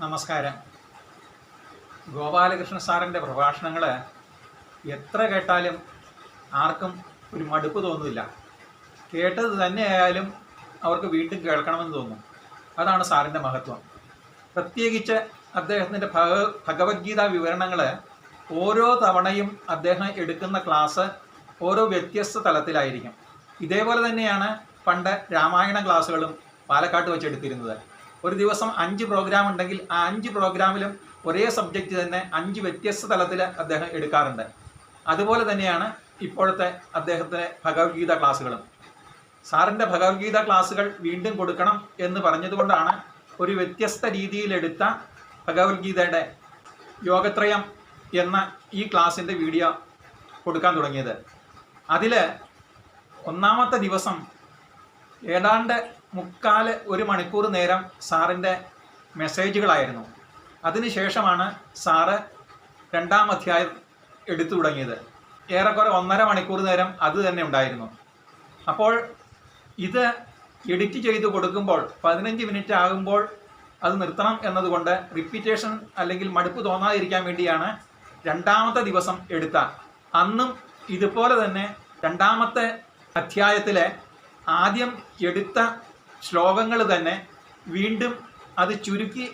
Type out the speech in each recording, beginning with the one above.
നമസ്കാരം. ഗോപാലകൃഷ്ണ സാറിന്റെ പ്രഭാഷണങ്ങൾ എത്ര കേട്ടാലും ആർക്കും ഒരു മടുപ്പ് തോന്നില്ല. കേട്ടത് തന്നെയായാലും അവർക്ക് വീണ്ടും കേൾക്കണമെന്ന് തോന്നും. അതാണ് സാറിന്റെ മഹത്വം. പ്രത്യേകിച്ച് അദ്ദേഹത്തിന്റെ ഭഗ ഭഗവത്ഗീത വിവരണങ്ങൾ ഓരോ തവണയും അദ്ദേഹം എടുക്കുന്ന ക്ലാസ് ഓരോ വ്യത്യസ്ത തലത്തിലായിരിക്കും. ഇതേപോലെ തന്നെയാണ് പണ്ട് രാമായണ ക്ലാസ്സുകളും പാലക്കാട്ട് വെച്ച് എടുത്തിരുന്നത്. ഒരു ദിവസം അഞ്ച് പ്രോഗ്രാം ഉണ്ടെങ്കിൽ ആ അഞ്ച് പ്രോഗ്രാമിലും ഒരേ സബ്ജക്റ്റ് തന്നെ അഞ്ച് വ്യത്യസ്ത തലത്തിൽ അദ്ദേഹം എടുക്കാറുണ്ട്. അതുപോലെ തന്നെയാണ് ഇപ്പോഴത്തെ അദ്ദേഹത്തിന്റെ ഭഗവത്ഗീത ക്ലാസ്സുകളും. സാറിന്റെ ഭഗവത്ഗീത ക്ലാസ്സുകൾ വീണ്ടും കൊടുക്കണം എന്ന് പറഞ്ഞതുകൊണ്ടാണ് ഒരു വ്യത്യസ്ത രീതിയിലെടുത്ത ഭഗവത്ഗീതയുടെ യോഗത്രയം എന്ന ഈ ക്ലാസ്സിന്റെ വീഡിയോ കൊടുക്കാൻ തുടങ്ങിയത്. അതിൽ ഒന്നാമത്തെ ദിവസം ഏതാണ്ട് മുക്കാൽ ഒരു മണിക്കൂർ നേരം സാറിന്റെ മെസ്സേജുകളായിരുന്നു. അതിനുശേഷമാണ് സാറ് രണ്ടാം അധ്യായം എടുത്തു തുടങ്ങിയത്. ഏറെക്കുറെ ഒന്നര മണിക്കൂർ നേരം അത് തന്നെ ഉണ്ടായിരുന്നു. അപ്പോൾ ഇത് എഡിറ്റ് ചെയ്ത് കൊടുക്കുമ്പോൾ പതിനഞ്ച് മിനിറ്റ് ആകുമ്പോൾ അത് നിർത്തണം എന്നതുകൊണ്ട് റിപ്പീറ്റേഷൻ അല്ലെങ്കിൽ മടുപ്പ് തോന്നാതിരിക്കാൻ വേണ്ടിയാണ് രണ്ടാമത്തെ ദിവസം എടുത്ത. അന്നും ഇതുപോലെ തന്നെ രണ്ടാമത്തെ അധ്യായത്തിലെ ആദ്യം എടുത്ത ശ്ലോകങ്ങൾ തന്നെ വീണ്ടും അത് ചുരുക്കി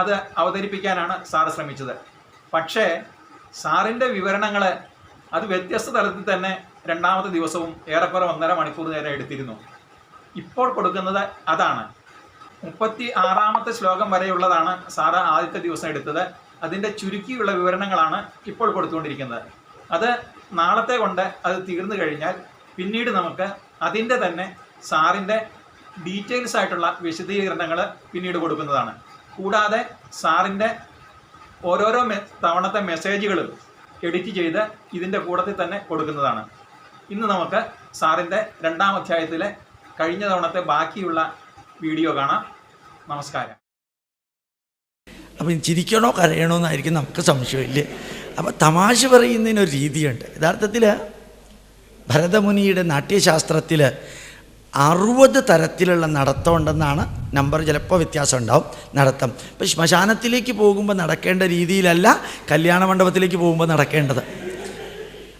അത് അവതരിപ്പിക്കാനാണ് സാറ് ശ്രമിച്ചത്. പക്ഷേ സാറിന്റെ വിവരണങ്ങൾ അത് വ്യത്യസ്ത തലത്തിൽ തന്നെ രണ്ടാമത്തെ ദിവസവും ഏറെക്കുറെ ഒന്നര മണിക്കൂർ നേരം എടുത്തിരുന്നു. ഇപ്പോൾ കൊടുക്കുന്നത് അതാണ്. മുപ്പത്തി ആറാമത്തെ ശ്ലോകം വരെയുള്ളതാണ് സാറ് ആദ്യത്തെ ദിവസം എടുത്തത്. അതിന്റെ ചുരുക്കിയുള്ള വിവരണങ്ങളാണ് ഇപ്പോൾ കൊടുത്തുകൊണ്ടിരിക്കുന്നത്. അത് നാളത്തെ കൊണ്ട് അത് തീർന്നു കഴിഞ്ഞാൽ പിന്നീട് നമുക്ക് അതിന്റെ തന്നെ സാറിന്റെ ഡീറ്റെയിൽസ് ആയിട്ടുള്ള വിശദീകരണങ്ങൾ പിന്നീട് കൊടുക്കുന്നതാണ്. കൂടാതെ സാറിന്റെ ഓരോരോ മെ തവണത്തെ മെസ്സേജുകളും എഡിറ്റ് ചെയ്ത് ഇതിന്റെ കൂട്ടത്തിൽ തന്നെ കൊടുക്കുന്നതാണ്. ഇന്ന് നമുക്ക് സാറിന്റെ രണ്ടാം അധ്യായത്തിലെ കഴിഞ്ഞ തവണത്തെ ബാക്കിയുള്ള വീഡിയോ കാണാം. നമസ്കാരം. അപ്പം ചിരിക്കണോ കരയണോ എന്നായിരിക്കും നമുക്ക് സംശയമില്ലേ? അപ്പം തമാശ പറയുന്നതിനൊരു രീതിയുണ്ട്. യഥാർത്ഥത്തിൽ ഭരതമുനിയുടെ നാട്യശാസ്ത്രത്തിൽ അറുപത് തരത്തിലുള്ള നടത്തം ഉണ്ടെന്നാണ് നമ്പർ. ചിലപ്പോൾ വ്യത്യാസം ഉണ്ടാവും നടത്തം. ഇപ്പം ശ്മശാനത്തിലേക്ക് പോകുമ്പോൾ നടക്കേണ്ട രീതിയിലല്ല കല്യാണ മണ്ഡപത്തിലേക്ക് പോകുമ്പോൾ നടക്കേണ്ടത്.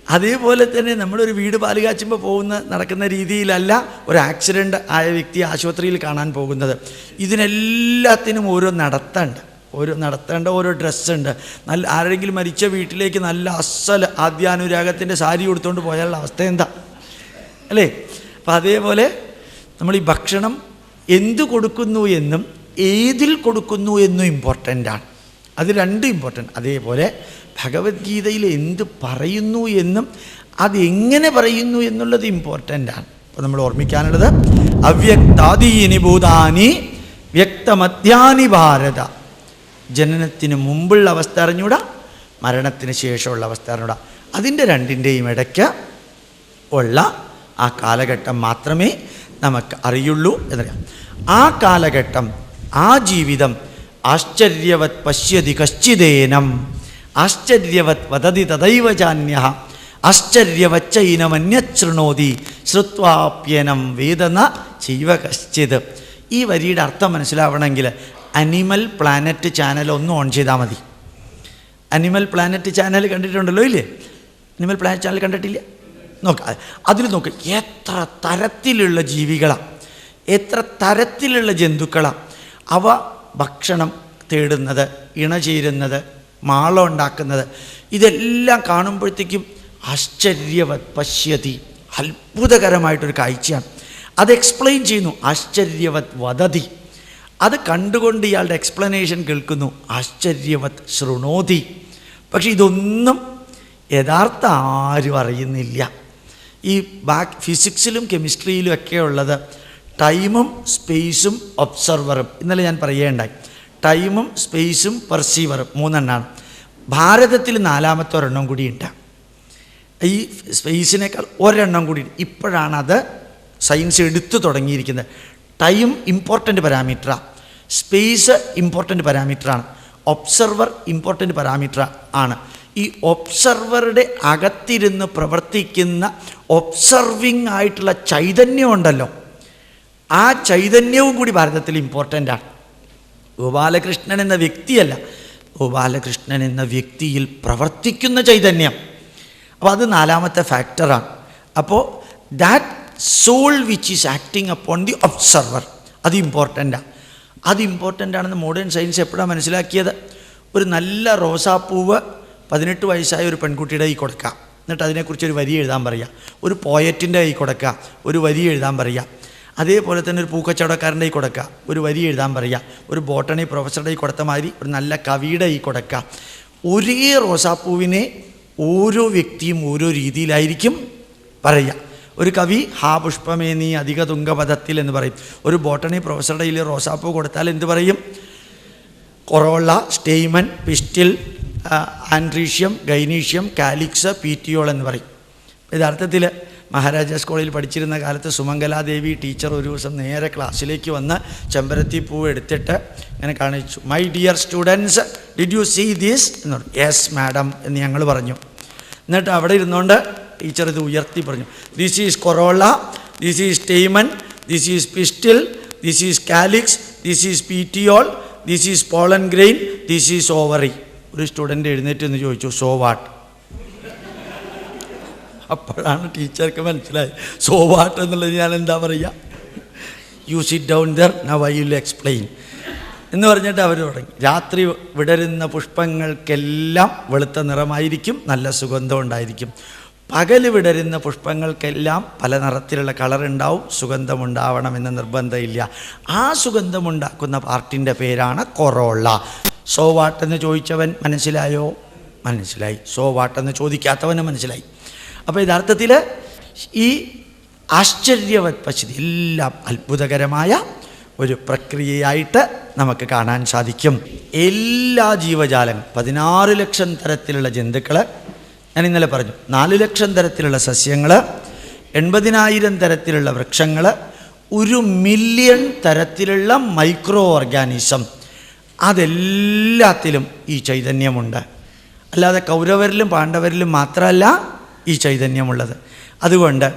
അതേപോലെ തന്നെ നമ്മളൊരു വീട് പാലുകാച്ചുമ്പോൾ പോകുന്ന നടക്കുന്ന രീതിയിലല്ല ഒരു ആക്സിഡന്റ് ആയ വ്യക്തി ആശുപത്രിയിൽ കാണാൻ പോകുന്നത്. ഇതിനെല്ലാത്തിനും ഓരോ നടത്തമുണ്ട് ഓരോ നടത്തേണ്ട ഓരോ ഡ്രസ്സുണ്ട്. നല്ല ആരെങ്കിലും മരിച്ച വീട്ടിലേക്ക് നല്ല അസൽ ആദ്യാനുരാഗത്തിന്റെ സാരി കൊടുത്തുകൊണ്ട് പോയാലുള്ള അവസ്ഥ എന്താ? അല്ലേ? അപ്പം അതേപോലെ നമ്മൾ ഈ ഭക്ഷണം എന്ത് കൊടുക്കുന്നു എന്നും ഏതിൽ കൊടുക്കുന്നു എന്നും ഇമ്പോർട്ടന്റാണ് അത് രണ്ടും ഇമ്പോർട്ടന്റ് അതേപോലെ ഭഗവത്ഗീതയിൽ എന്ത് പറയുന്നു എന്നും അതെങ്ങനെ പറയുന്നു എന്നുള്ളത് ഇമ്പോർട്ടന്റ് ആണ്. അപ്പോൾ നമ്മൾ ഓർമ്മിക്കാനുള്ളത് അവ്യക്താദീനി ഭൂതാനി വ്യക്തമധ്യാനി ഭാരത. ജനനത്തിന് മുമ്പുള്ള അവസ്ഥ അറിഞ്ഞൂടാ മരണത്തിന് ശേഷമുള്ള അവസ്ഥ അറിഞ്ഞൂടാ. അതിന്റെ രണ്ടിന്റെയും ഇടയ്ക്ക് ഉള്ള ആ കാലഘട്ടം മാത്രമേ നമുക്ക് അറിയുള്ളൂ എന്നറിയാം. ആ കാലഘട്ടം ആ ജീവിതം ആശ്ചര്യവത് പശ്യതി കശ്ചിദേനം ആശ്ചര്യവത് വദതി തദൈവ ജാന്യ ആശ്ചര്യവച്ചൈനമന്യശൃണോതി ശ്രുത്വാപ്യനം വേദന ചെയ്വ കശ്ചിത്. ഈ വരിയുടെ അർത്ഥം മനസ്സിലാവണമെങ്കിൽ അനിമൽ പ്ലാനറ്റ് ചാനൽ ഒന്ന് ഓൺ ചെയ്താൽ മതി. അനിമൽ പ്ലാനറ്റ് ചാനൽ കണ്ടിട്ടുണ്ടല്ലോ ഇല്ലേ? അനിമൽ പ്ലാനറ്റ് ചാനൽ കണ്ടിട്ടില്ല? നോക്ക അതിൽ നോക്ക് എത്ര തരത്തിലുള്ള ജീവികളാണ് എത്ര തരത്തിലുള്ള ജന്തുക്കളാണ് അവ ഭക്ഷണം തേടുന്നത് ഇണചേരുന്നത് മാളം ഉണ്ടാക്കുന്നത് ഇതെല്ലാം കാണുമ്പോഴത്തേക്കും ആശ്ചര്യവത് പശ്യതി അത്ഭുതകരമായിട്ടൊരു കാഴ്ചയാണ്. അത് എക്സ്പ്ലെയിൻ ചെയ്യുന്നു ആശ്ചര്യവത് വദതി. അത് കണ്ടുകൊണ്ട് ഇയാളുടെ എക്സ്പ്ലനേഷൻ കേൾക്കുന്നു ആശ്ചര്യവത് ശൃണോതി. പക്ഷെ ഇതൊന്നും യഥാർത്ഥ ആരും അറിയുന്നില്ല. ഈ ബാക്ക് ഫിസിക്സിലും കെമിസ്ട്രിയിലും ഒക്കെ ഉള്ളത് ടൈമും സ്പേസും ഒബ്സർവറും ഇന്നലെ ഞാൻ പറയേണ്ടായി ടൈമും സ്പേസും പെർസീവറും മൂന്നെണ്ണമാണ് ഭാരതത്തിൽ നാലാമത്തെ ഒരെണ്ണം കൂടി ഉണ്ട് ഈ സ്പേസിനേക്കാൾ ഒരെണ്ണം കൂടി. ഇപ്പോഴാണ് അത് സയൻസ് എടുത്തു തുടങ്ങിയിരിക്കുന്നത്. ടൈം ഇമ്പോർട്ടന്റ് പാരാമീറ്ററാണ് സ്പേസ് ഇമ്പോർട്ടന്റ് പാരാമീറ്ററാണ് ഒബ്സർവർ ഇമ്പോർട്ടന്റ് പാരാമീറ്റർ ആണ്. ഈ ഒബ്സർവറുടെ അകത്തിരുന്ന് പ്രവർത്തിക്കുന്ന ഒബ്സർവിങ് ആയിട്ടുള്ള ചൈതന്യം ഉണ്ടല്ലോ. ആ ചൈതന്യവും കൂടി ഭാരതത്തിൽ ഇമ്പോർട്ടന്റ് ആണ്. ഗോപാലകൃഷ്ണൻ എന്ന വ്യക്തിയല്ല. ഗോപാലകൃഷ്ണൻ എന്ന വ്യക്തിയിൽ പ്രവർത്തിക്കുന്ന ചൈതന്യം. അപ്പോൾ അത് നാലാമത്തെ ഫാക്ടറാണ് അപ്പോൾ that soul which is acting upon the observer അത് ഇമ്പോർട്ടന്റാണ് അത് ഇമ്പോർട്ടന്റ് ആണെന്ന് മോഡേൺ സയൻസ് എപ്പോഴാണ് മനസ്സിലാക്കിയത്? ഒരു നല്ല റോസാപ്പൂവ് പതിനെട്ട് വയസ്സായ ഒരു പെൺകുട്ടിയുടെ കൈ കൊടുക്കാം. എന്നിട്ട് അതിനെക്കുറിച്ച് ഒരു വരി എഴുതാൻ പറയുക ഒരു പോയറ്റിന്റെ കൈ കൊടുക്കുക ഒരു വരി എഴുതാൻ പറയുക അതേപോലെ തന്നെ ഒരു പൂക്കച്ചവടക്കാരന്റെ കൈ കൊടുക്കുക ഒരു വരി എഴുതാൻ പറയുക ഒരു ബോട്ടണി പ്രൊഫസറുടെ കൈ കൊടുത്ത മാതിരി ഒരു നല്ല കവിയുടെ കൈ കൊടുക്കുക ഒരേ റോസാപ്പൂവിനെ ഓരോ വ്യക്തിയും ഓരോ രീതിയിലായിരിക്കും പറയുക ഒരു കവി ഹാ പുഷ്പമേ നീ അധിക തുങ്കപഥത്തിൽ എന്ന് പറയും. ഒരു ബോട്ടണി പ്രൊഫസറുടെ കയ്യിൽ റോസാപ്പൂ കൊടുത്താൽ എന്ത് പറയും? Corolla stamen pistil androecium gynoecium calyx petiole എന്ന് പറയും. യഥാർത്ഥത്തിൽ മഹാരാജാസ് കോളേജിൽ പഠിച്ചിരുന്ന കാലത്ത് സുമംഗലാദേവി ടീച്ചർ ഒരു ദിവസം നേരെ ക്ലാസ്സിലേക്ക് വന്ന് ചെമ്പരത്തി പൂവ് എടുത്തിട്ട് ഇങ്ങനെ കാണിച്ചു my dear students did you see these എന്ന് പറഞ്ഞു. യെസ് മാഡം എന്ന് ഞങ്ങൾ പറഞ്ഞു. എന്നിട്ട് അവിടെ ഇരുന്നുകൊണ്ട് ടീച്ചർ ഇത് ഉയർത്തി പറഞ്ഞു. This is corolla this is stamen this is pistil this is calyx this is petiole this is pollen grain this is ovary ഒരു സ്റ്റുഡന്റ് എഴുന്നേറ്റ് എന്ന് ചോദിച്ചു സോ വാട്ട് അപ്പോഴാണ് ടീച്ചർക്ക് മനസ്സിലായി സോ വാട്ട് എന്നുള്ളത് ഞാൻ എന്താ പറയുക you sit down there now I will explain എന്ന് പറഞ്ഞിട്ട് അവർ തുടങ്ങി. രാത്രി വിടരുന്ന പുഷ്പങ്ങൾക്കെല്ലാം വെളുത്ത നിറമായിരിക്കും നല്ല സുഗന്ധം ഉണ്ടായിരിക്കും. പകൽ വിടരുന്ന പുഷ്പങ്ങൾക്കെല്ലാം പല നിറത്തിലുള്ള കളർ ഉണ്ടാവും സുഗന്ധമുണ്ടാവണമെന്ന് നിർബന്ധമില്ല. ആ സുഗന്ധമുണ്ടാക്കുന്ന പാർട്ടിന്റെ പേരാണ് കൊറോള. സോ വാട്ടെന്ന് ചോദിച്ചവൻ മനസ്സിലായോ? മനസ്സിലായി. സോ വാട്ടെന്ന് ചോദിക്കാത്തവന് മനസ്സിലായി. അപ്പോൾ യഥാർത്ഥത്തിൽ ഈ ആശ്ചര്യവത് പശുതി എല്ലാം അത്ഭുതകരമായ ഒരു പ്രക്രിയയായിട്ട് നമുക്ക് കാണാൻ സാധിക്കും. എല്ലാ ജീവജാലങ്ങളും പതിനാറ് ലക്ഷം തരത്തിലുള്ള ജന്തുക്കൾ ഞാൻ ഇന്നലെ പറഞ്ഞു നാല് ലക്ഷം തരത്തിലുള്ള സസ്യങ്ങൾ എൺപതിനായിരം തരത്തിലുള്ള വൃക്ഷങ്ങൾ ഒരു മില്യൺ തരത്തിലുള്ള മൈക്രോ ഓർഗാനിസം അതെല്ലാത്തിലും ഈ ചൈതന്യമുണ്ട്. അല്ലാതെ കൗരവരിലും പാണ്ഡവരിലും മാത്രമല്ല ഈ ചൈതന്യമുള്ളത്. അതുകൊണ്ട്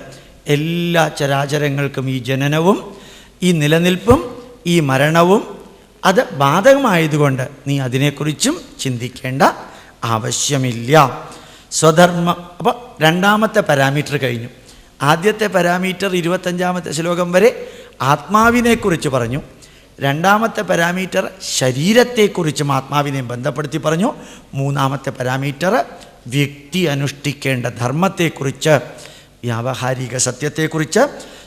എല്ലാ ചരാചരങ്ങൾക്കും ഈ ജനനവും ഈ നിലനിൽപ്പും ഈ മരണവും അത് ബാധകമായതുകൊണ്ട് നീ അതിനെക്കുറിച്ചും ചിന്തിക്കേണ്ട ആവശ്യമില്ല. സ്വധർമ്മ അപ്പോൾ രണ്ടാമത്തെ പാരാമീറ്റർ കഴിഞ്ഞു. ആദ്യത്തെ പാരാമീറ്റർ ഇരുപത്തഞ്ചാമത്തെ ശ്ലോകം വരെ ആത്മാവിനെക്കുറിച്ച് പറഞ്ഞു. രണ്ടാമത്തെ പാരാമീറ്റർ ശരീരത്തെക്കുറിച്ചും ആത്മാവിനെയും ബന്ധപ്പെടുത്തി പറഞ്ഞു. മൂന്നാമത്തെ പാരാമീറ്റർ വ്യക്തി അനുഷ്ഠിക്കേണ്ട ധർമ്മത്തെക്കുറിച്ച് വ്യാവഹാരിക സത്യത്തെക്കുറിച്ച്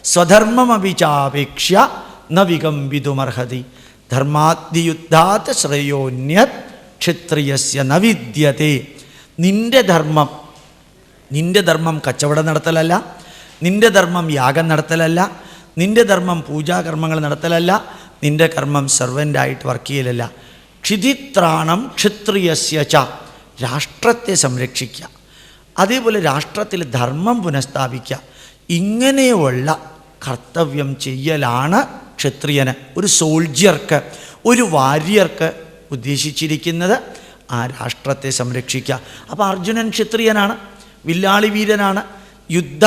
സ്വധർമ്മമഭിചാപേക്ഷ ന വികംബിതുമർഹതി ധർമാദ്യുദ്ധാത് ശ്രേയോന്യത് ക്ഷത്രിയസ്യ ന വിദ്യത്തെ നിന്റെ ധർമ്മം നിന്റെ ധർമ്മം കച്ചവടം നടത്തലല്ല നിന്റെ ധർമ്മം യാഗം നടത്തലല്ല നിന്റെ ധർമ്മം പൂജാകർമ്മങ്ങൾ നടത്തലല്ല നിന്റെ കർമ്മം സെർവന്റായിട്ട് വർക്ക് ചെയ്യലല്ല. ക്ഷിതിത്രാണം ക്ഷത്രിയസ്യ ച. രാഷ്ട്രത്തെ സംരക്ഷിക്കുക അതേപോലെ രാഷ്ട്രത്തിൽ ധർമ്മം പുനഃസ്ഥാപിക്കുക ഇങ്ങനെയുള്ള കർത്തവ്യം ചെയ്യലാണ് ക്ഷത്രിയന് ഒരു സോൾജിയർക്ക് ഒരു വാര്യർക്ക് ഉദ്ദേശിച്ചിരിക്കുന്നത് ആ രാഷ്ട്രത്തെ സംരക്ഷിക്കുക അപ്പോൾ അർജുനൻ ക്ഷത്രിയനാണ് വില്ലാളി വീരനാണ് യുദ്ധ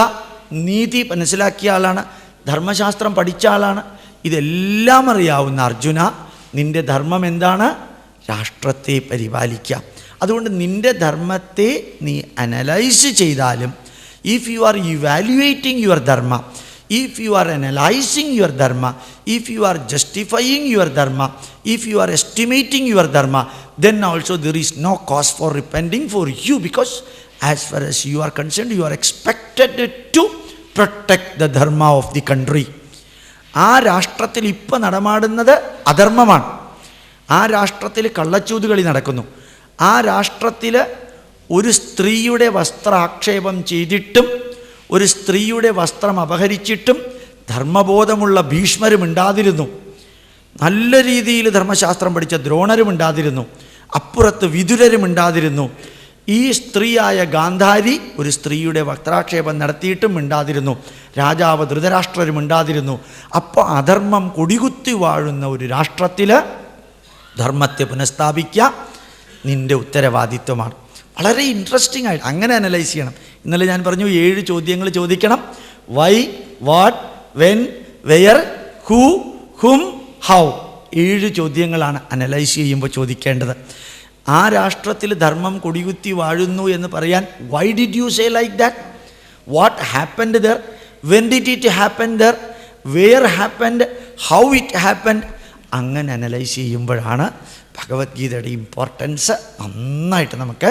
നീതി മനസ്സിലാക്കിയ ആളാണ് ധർമ്മശാസ്ത്രം പഠിച്ച ആളാണ് ഇതെല്ലാം അറിയാവുന്ന അർജുന നിന്റെ ധർമ്മം എന്താണ്? രാഷ്ട്രത്തെ പരിപാലിക്കുക അതുകൊണ്ട് നിന്റെ ധർമ്മത്തെ നീ അനലൈസ് ചെയ്താലും if you are evaluating your dharma if you are analysing your dharma if you are justifying your dharma if you are estimating your dharma then also there is no cause for repenting for you because as far as you are concerned you are expected to protect the dharma of the country. ആ രാഷ്ട്രത്തിൽ ഇപ്പം നടമാടുന്നത് അധർമ്മമാണ്. ആ രാഷ്ട്രത്തിൽ കള്ളച്ചൂതുകളി നടക്കുന്നു. ആ രാഷ്ട്രത്തിൽ ഒരു സ്ത്രീയുടെ വസ്ത്രാക്ഷേപം ചെയ്തിട്ടും ഒരു സ്ത്രീയുടെ വസ്ത്രം അപഹരിച്ചിട്ടും ധർമ്മബോധമുള്ള ഭീഷ്മരും ഉണ്ടാതിരുന്നു നല്ല രീതിയിൽ ധർമ്മശാസ്ത്രം പഠിച്ച ദ്രോണരും ഉണ്ടാതിരുന്നു അപ്പുറത്ത് വിതുരരും ഉണ്ടാതിരുന്നു ഈ സ്ത്രീയായ ഗാന്ധാരി ഒരു സ്ത്രീയുടെ വക്താക്ഷേപം നടത്തിയിട്ടും മിണ്ടാതിരുന്നു. രാജാവ് ധൃതരാഷ്ട്രരും മിണ്ടാതിരുന്നു. അപ്പോൾ അധർമ്മം കൊടികുത്തി വാഴുന്ന ഒരു രാഷ്ട്രത്തിൽ ധർമ്മത്തെ പുനഃസ്ഥാപിക്കുക നിന്റെ ഉത്തരവാദിത്വമാണ്. വളരെ ഇൻട്രസ്റ്റിംഗ് ആയിട്ട് അങ്ങനെ അനലൈസ് ചെയ്യണം. ഇന്നലെ ഞാൻ പറഞ്ഞു ഏഴ് ചോദ്യങ്ങൾ ചോദിക്കണം. Why what when where who whom how. ഏഴ് ചോദ്യങ്ങളാണ് അനലൈസ് ചെയ്യുമ്പോൾ ചോദിക്കേണ്ടത്. ആ രാഷ്ട്രത്തിൽ ധർമ്മം കൊടികുത്തി വാഴുന്നു എന്ന് പറയാൻ why did you say like that what happened there when did it happen there where happened how it happened അങ്ങനെ അനലൈസ് ചെയ്യുമ്പോഴാണ് ഭഗവത്ഗീതയുടെ ഇമ്പോർട്ടൻസ് നന്നായിട്ട് നമുക്ക്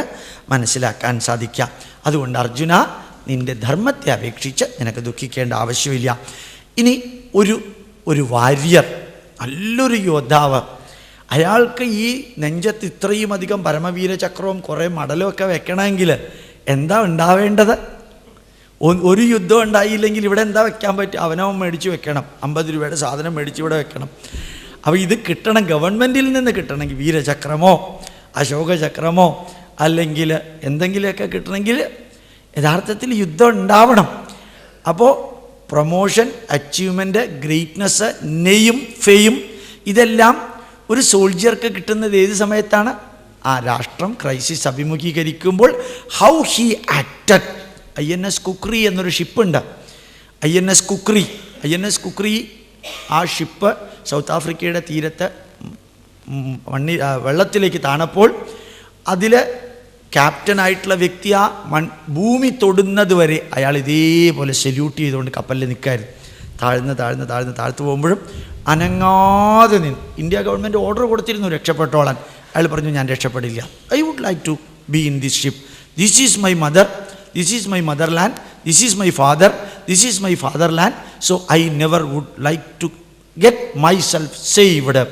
മനസ്സിലാക്കാൻ സാധിക്കാം അതുകൊണ്ട് അർജുന നിന്റെ ധർമ്മത്തെ അപേക്ഷിച്ച് നിനക്ക് ദുഃഖിക്കേണ്ട ആവശ്യമില്ല. ഇനി ഒരു ഒരു വാര്യർ നല്ലൊരു യോദ്ധാവ് അയാൾക്ക് ഈ നെഞ്ചത്ത് ഇത്രയും അധികം പരമവീരചക്രവും കുറേ മടലും ഒക്കെ വെക്കണമെങ്കിൽ എന്താ ഉണ്ടാവേണ്ടത്? ഒരു യുദ്ധം ഉണ്ടായില്ലെങ്കിൽ ഇവിടെ എന്താ വെക്കാൻ പറ്റും? അവനവൻ മേടിച്ച് വെക്കണം. അമ്പത് രൂപയുടെ സാധനം മേടിച്ച് ഇവിടെ വെക്കണം. അപ്പോൾ ഇത് കിട്ടണം ഗവൺമെന്റിൽ നിന്ന് കിട്ടണമെങ്കിൽ വീരചക്രമോ അശോകചക്രമോ അല്ലെങ്കിൽ എന്തെങ്കിലുമൊക്കെ കിട്ടണമെങ്കിൽ യഥാർത്ഥത്തിൽ യുദ്ധം ഉണ്ടാവണം. അപ്പോൾ പ്രൊമോഷൻ അച്ചീവ്മെന്റ് ഗ്രേറ്റ്നെസ് നെയും ഫെയും ഇതെല്ലാം ഒരു സോൾജിയർക്ക് കിട്ടുന്നത് ഏത് സമയത്താണ്? ആ രാഷ്ട്രം crisis അഭിമുഖീകരിക്കുമ്പോൾ how he acted I N S Khukri എന്നൊരു ഷിപ്പുണ്ട്. I N S Khukri. I N S Khukri ആ ഷിപ്പ് സൗത്ത് ആഫ്രിക്കയുടെ തീരത്ത് മണ്ണി വെള്ളത്തിലേക്ക് താണപ്പോൾ അതിൽ ക്യാപ്റ്റനായിട്ടുള്ള വ്യക്തി ആ മൺ ഭൂമി തൊടുന്നത് വരെ അയാൾ ഇതേപോലെ സല്യൂട്ട് ചെയ്തുകൊണ്ട് കപ്പലിൽ നിൽക്കായിരുന്നു. താഴ്ന്ന് താഴ്ന്ന് താഴ്ന്ന് താഴ്ത്തു പോകുമ്പോഴും അനങ്ങാതെ നിന്ന്. ഇന്ത്യ ഗവൺമെന്റ് ഓർഡർ കൊടുത്തിരുന്നു രക്ഷപ്പെട്ടോളാൻ. അയാൾ പറഞ്ഞു ഞാൻ രക്ഷപ്പെടില്ല. I would like to be in this ship this is my mother this is my motherland this is my father this is my fatherland so I never would like to get myself saved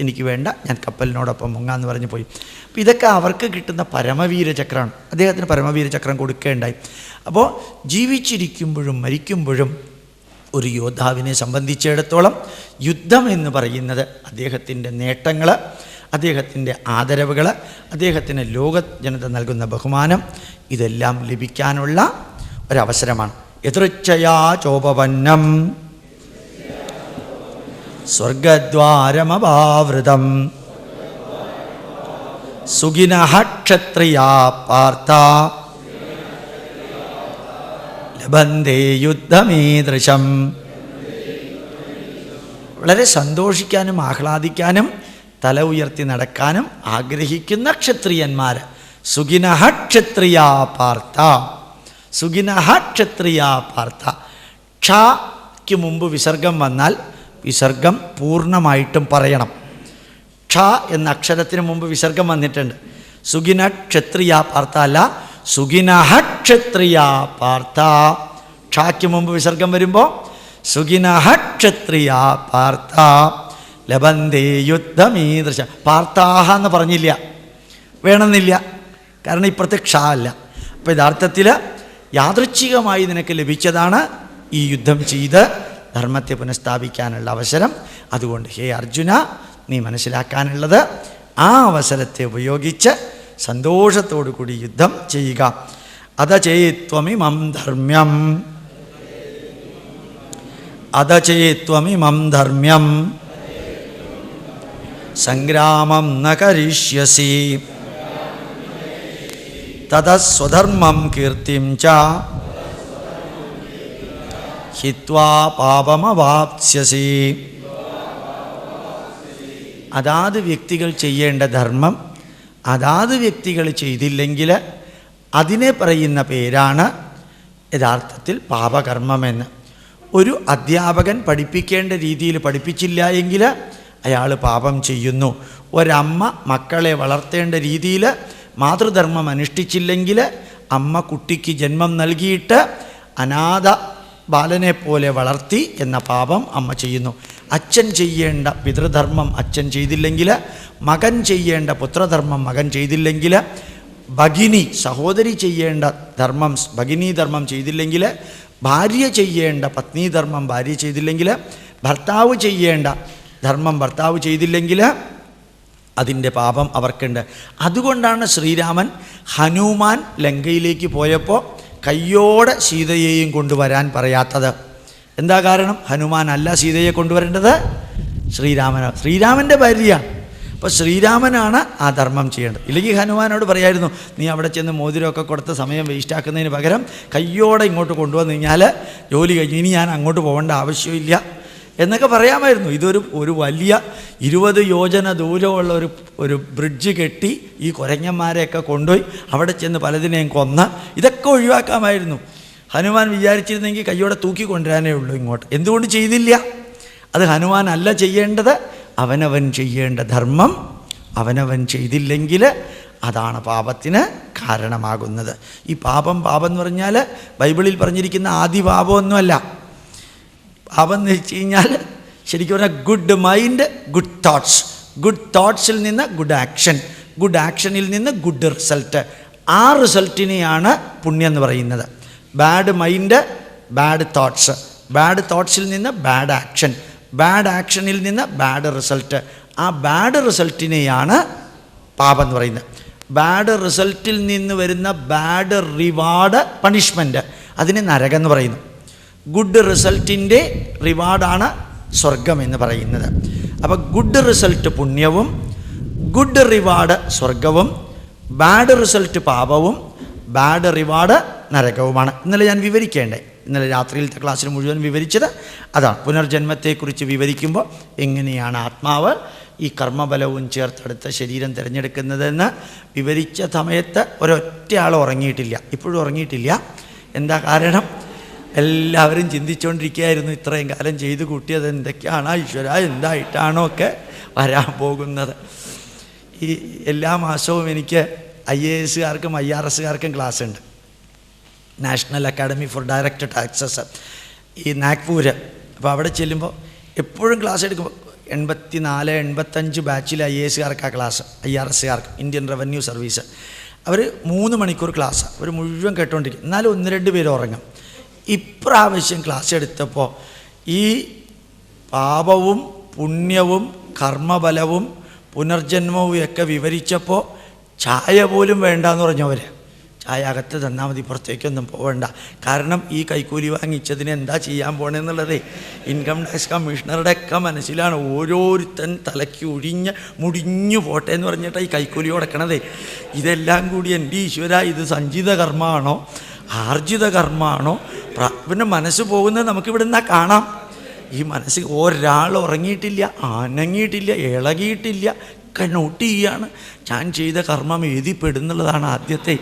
എനിക്ക് വേണ്ട. ഞാൻ കപ്പലിനോടൊപ്പം മുങ്ങാന്ന് പറഞ്ഞു പോയി. അപ്പോൾ ഇതൊക്കെ അവർക്ക് കിട്ടുന്ന പരമവീര ചക്രമാണ്. അദ്ദേഹത്തിന് പരമവീര ചക്രം കൊടുക്കേണ്ടായി. അപ്പോൾ ജീവിച്ചിരിക്കുമ്പോഴും മരിക്കുമ്പോഴും ഒരു യോദ്ധാവിനെ സംബന്ധിച്ചിടത്തോളം യുദ്ധം എന്ന് പറയുന്നത് അദ്ദേഹത്തിന്റെ നേട്ടങ്ങൾ അദ്ദേഹത്തിന്റെ ആദരവുകൾ അദ്ദേഹത്തിന് ലോക ജനത നൽകുന്ന ബഹുമാനം ഇതെല്ലാം ലഭിക്കാനുള്ള ഒരവസരമാണ്. എതൃച്ഛയാ ചോപവന്നം സ്വർഗദ്വാരമവാവൃതം സുഖിനഃ ക്ഷത്രിയാ ലഭന്തേ യുദ്ധമീദൃശം. വളരെ സന്തോഷിക്കാനും ആഹ്ലാദിക്കാനും തല ഉയർത്തി നടക്കാനും ആഗ്രഹിക്കുന്ന ക്ഷത്രിയന്മാർ. സുഖിനഹ ക്ഷത്രിയാ പാർത്ഥ. സുഖിനഹ ക്ഷത്രിയാ പാർത്ഥ. ക്ഷയ്ക്ക് മുമ്പ് വിസർഗം വന്നാൽ വിസർഗം പൂർണമായിട്ടും പറയണം. ക്ഷ എന്ന അക്ഷരത്തിന് മുമ്പ് വിസർഗം വന്നിട്ടുണ്ട്. സുഖിന ക്ഷത്രിയ പാർത്ഥ അല്ല സുഖിനഃ ക്ഷത്രിയ പാർത്ഥ. ക്ഷാക്ക് മുമ്പ് വിസർഗം വരുമ്പോൾ സുഖിനഃ ക്ഷത്രിയ പാർത്ഥ. ലബന്തേ യുദ്ധമീദൃശ. പാർത്ഥാഹ എന്ന് പറഞ്ഞില്ല. വേണമെന്നില്ല. കാരണം ഇപ്പുറത്തെ ക്ഷ അല്ല. അപ്പോൾ യഥാർത്ഥത്തിൽ യാദൃച്ഛികമായി നിനക്ക് ലഭിച്ചതാണ് ഈ യുദ്ധം ചെയ്ത് ധർമ്മത്തെ പുനഃസ്ഥാപിക്കാനുള്ള അവസരം. അതുകൊണ്ട് ഹേ അർജുന നീ മനസ്സിലാക്കാനുള്ളത് ആ അവസരത്തെ ഉപയോഗിച്ച് സന്തോഷത്തോടു കൂടി യുദ്ധം ചെയ്യുക. അതചേത്വമിമം ധർമ്മ്യം. അതചേത്വമിമം ധർമ്മ്യം. സംഗ്രാമം ന കരിഷ്യസി. തതസ്വധർമ്മം കീർത്തിം ച. ഹിത്വാ പാപമവാപ്സ്യസി. അതാത് വ്യക്തികൾ ചെയ്യേണ്ട ധർമ്മം അതാത് വ്യക്തികൾ ചെയ്തില്ലെങ്കിൽ അതിനെ പറയുന്ന പേരാണ് യഥാർത്ഥത്തിൽ പാപകർമ്മമെന്ന്. ഒരു അധ്യാപകൻ പഠിപ്പിക്കേണ്ട രീതിയിൽ പഠിപ്പിച്ചില്ല എങ്കിൽ അയാൾ പാപം ചെയ്യുന്നു. ഒരമ്മ മക്കളെ വളർത്തേണ്ട രീതിയിൽ മാതൃധർമ്മം അനുഷ്ഠിച്ചില്ലെങ്കിൽ അമ്മ കുട്ടിക്ക് ജന്മം നൽകിയിട്ട് അനാഥ ബാലനെ പോലെ വളർത്തി എന്ന പാപം അമ്മ ചെയ്യുന്നു. അച്ഛൻ ചെയ്യേണ്ട പിതൃധർമ്മം അച്ഛൻ ചെയ്തില്ലെങ്കിൽ മകൻ ചെയ്യേണ്ട പുത്രധർമ്മം മകൻ ചെയ്തില്ലെങ്കിൽ ഭഗിനി സഹോദരി ചെയ്യേണ്ട ധർമ്മം ഭഗിനി ധർമ്മം ചെയ്തില്ലെങ്കിൽ ഭാര്യ ചെയ്യേണ്ട പത്നീധർമ്മം ഭാര്യ ചെയ്തില്ലെങ്കിൽ ഭർത്താവ് ചെയ്യേണ്ട ധർമ്മം ഭർത്താവ് ചെയ്തില്ലെങ്കിൽ അതിന്റെ പാപം അവർക്കുണ്ട്. അതുകൊണ്ടാണ് ശ്രീരാമൻ ഹനുമാൻ ലങ്കയിലേക്ക് പോയപ്പോൾ കയ്യോടെ സീതയെയും കൊണ്ടുവരാൻ പറയാത്തത്. എന്താ കാരണം? ഹനുമാൻ അല്ല സീതയെ കൊണ്ടുവരേണ്ടത്. ശ്രീരാമൻ ശ്രീരാമന്റെ ഭാര്യയാണ്. അപ്പോൾ ശ്രീരാമനാണ് ആ ധർമ്മം ചെയ്യേണ്ടത്. ഇല്ലെങ്കിൽ ഹനുമാനോട് പറയായിരുന്നു നീ അവിടെ ചെന്ന് മോതിരമൊക്കെ കൊടുത്ത് സമയം വേസ്റ്റാക്കുന്നതിന് പകരം കയ്യോടെ ഇങ്ങോട്ട് കൊണ്ടുവന്നു കഴിഞ്ഞാൽ ജോലി കഴിഞ്ഞ് ഇനി ഞാൻ അങ്ങോട്ട് പോകേണ്ട ആവശ്യമില്ല. എന്നൊക്കെ പറയാമായിരുന്നു. ഇതൊരു ഒരു വലിയ ഇരുപത് യോജന ദൂരമുള്ള ഒരു ഒരു ബ്രിഡ്ജ് കെട്ടി ഈ കുരങ്ങന്മാരെയൊക്കെ കൊണ്ടുപോയി അവിടെ ചെന്ന് പലതിനെയും കൊന്ന് ഇതൊക്കെ ഒഴിവാക്കാമായിരുന്നു. ഹനുമാൻ വിചാരിച്ചിരുന്നെങ്കിൽ കയ്യോടെ തൂക്കി കൊണ്ടുവരാനേ ഉള്ളൂ ഇങ്ങോട്ട്. എന്തുകൊണ്ട് ചെയ്തില്ല? അത് ഹനുമാൻ അല്ല ചെയ്യേണ്ടത്. അവനവൻ ചെയ്യേണ്ട ധർമ്മം അവനവൻ ചെയ്തില്ലെങ്കിൽ അതാണ് പാപത്തിന് കാരണമാകുന്നത്. ഈ പാപം പാപം എന്ന് പറഞ്ഞാൽ ബൈബിളിൽ പറഞ്ഞിരിക്കുന്ന ആദ്യ പാപമൊന്നുമല്ല. പാപം എന്ന് വെച്ച് കഴിഞ്ഞാൽ ശരിക്കും പറഞ്ഞാൽ good mind good thoughts good തോട്ട്സിൽ നിന്ന് ഗുഡ് ആക്ഷൻ ഗുഡ് ആക്ഷനിൽ നിന്ന് ഗുഡ് റിസൾട്ട് ആ റിസൾട്ടിനെയാണ് പുണ്യം എന്ന് പറയുന്നത്. Bad mind bad thoughts bad തോട്ട്സിൽ നിന്ന് ബാഡ് ആക്ഷൻ ബാഡ് ആക്ഷനിൽ നിന്ന് ബാഡ് റിസൾട്ട് ആ ബാഡ് റിസൾട്ടിനെയാണ് പാപം എന്ന് പറയുന്നത്. ബാഡ് റിസൾട്ടിൽ നിന്ന് വരുന്ന ബാഡ് റിവാർഡ് പണിഷ്മെന്റ് അതിനെ നരകം എന്ന് പറയുന്നു. ഗുഡ് റിസൾട്ടിന്റെ റിവാർഡാണ് സ്വർഗം എന്ന് പറയുന്നത്. അപ്പോൾ ഗുഡ് റിസൾട്ട് പുണ്യവും ഗുഡ് റിവാർഡ് സ്വർഗവും ബാഡ് റിസൾട്ട് പാപവും ബാഡ് റിവാർഡ് നരകവുമാണ്. ഇന്നലെ ഞാൻ വിവരിക്കേണ്ടേ. ഇന്നലെ രാത്രിയിലത്തെ ക്ലാസ്സിൽ മുഴുവൻ വിവരിച്ചത് അതാണ്. പുനർജന്മത്തെക്കുറിച്ച് വിവരിക്കുമ്പോൾ എങ്ങനെയാണ് ആത്മാവ് ഈ കർമ്മബലവും ചേർത്തെടുത്ത ശരീരം തിരഞ്ഞെടുക്കുന്നതെന്ന് വിവരിച്ച സമയത്ത് ഒരൊറ്റ ആൾ ഉറങ്ങിയിട്ടില്ല. ഇപ്പോഴും ഉറങ്ങിയിട്ടില്ല. എന്താ കാരണം? എല്ലാവരും ചിന്തിച്ചുകൊണ്ടിരിക്കുകയായിരുന്നു ഇത്രയും കാലം ചെയ്തു കൂട്ടിയത് എന്തൊക്കെയാണ്? ഈശ്വര എന്തായിട്ടാണോ ഒക്കെ വരാൻ പോകുന്നത്. ഈ എല്ലാ മാസവും എനിക്ക് ഐ എ എസുകാർക്കും ഐ ആർ എസുകാർക്കും ക്ലാസ് ഉണ്ട് national academy for direct taxes ഈ നാഗ്പൂർ അപ്പോൾ അവിടെ ചെല്ലുമ്പോൾ എപ്പോഴും ക്ലാസ് എടുക്കുമ്പോൾ എൺപത്തി നാല് എൺപത്തഞ്ച് ബാച്ചിൽ ഐ എ എസുകാർക്കാണ് ക്ലാസ് ഐ ആർ എസ്സുകാർക്ക് ഇന്ത്യൻ റവന്യൂ സർവീസ് അവർ മൂന്ന് മണിക്കൂർ ക്ലാസ് അവർ മുഴുവൻ കേട്ടുകൊണ്ടിരിക്കും എന്നാലും ഒന്ന് രണ്ട് പേര് ഉറങ്ങും. ഇപ്രാവശ്യം ക്ലാസ് എടുത്തപ്പോൾ ഈ പാപവും പുണ്യവും കർമ്മബലവും പുനർജന്മവും ഒക്കെ വിവരിച്ചപ്പോൾ ചായ പോലും വേണ്ടെന്ന് പറഞ്ഞവർ ചായ തന്നാൽ മതി പുറത്തേക്കൊന്നും പോകണ്ട കാരണം ഈ കൈക്കൂലി വാങ്ങിച്ചതിന് എന്താ ചെയ്യാൻ പോണെന്നുള്ളതേ ഇൻകം ടാക്സ് കമ്മീഷണറുടെ ഒക്കെ മനസ്സിലാണ് ഓരോരുത്തൻ തലയ്ക്ക് ഒഴിഞ്ഞ് മുടിഞ്ഞു പോട്ടെ എന്ന് പറഞ്ഞിട്ടാണ് ഈ കൈക്കൂലി കൊടുക്കണതേ. ഇതെല്ലാം കൂടി എന്റെ ഈശ്വര ഇത് സഞ്ചിത കർമ്മമാണോ ആർജിത കർമ്മമാണോ പിന്നെ മനസ്സ് പോകുന്നത് നമുക്കിവിടെ നിന്നാ കാണാം. ഈ മനസ്സ് ഒരാൾ ഉറങ്ങിയിട്ടില്ല അനങ്ങിയിട്ടില്ല ഇളകിയിട്ടില്ല ഒക്കെ നോട്ട് ഞാൻ ചെയ്ത കർമ്മം എഴുതിപ്പെടുന്നുള്ളതാണ് ആദ്യത്തെ.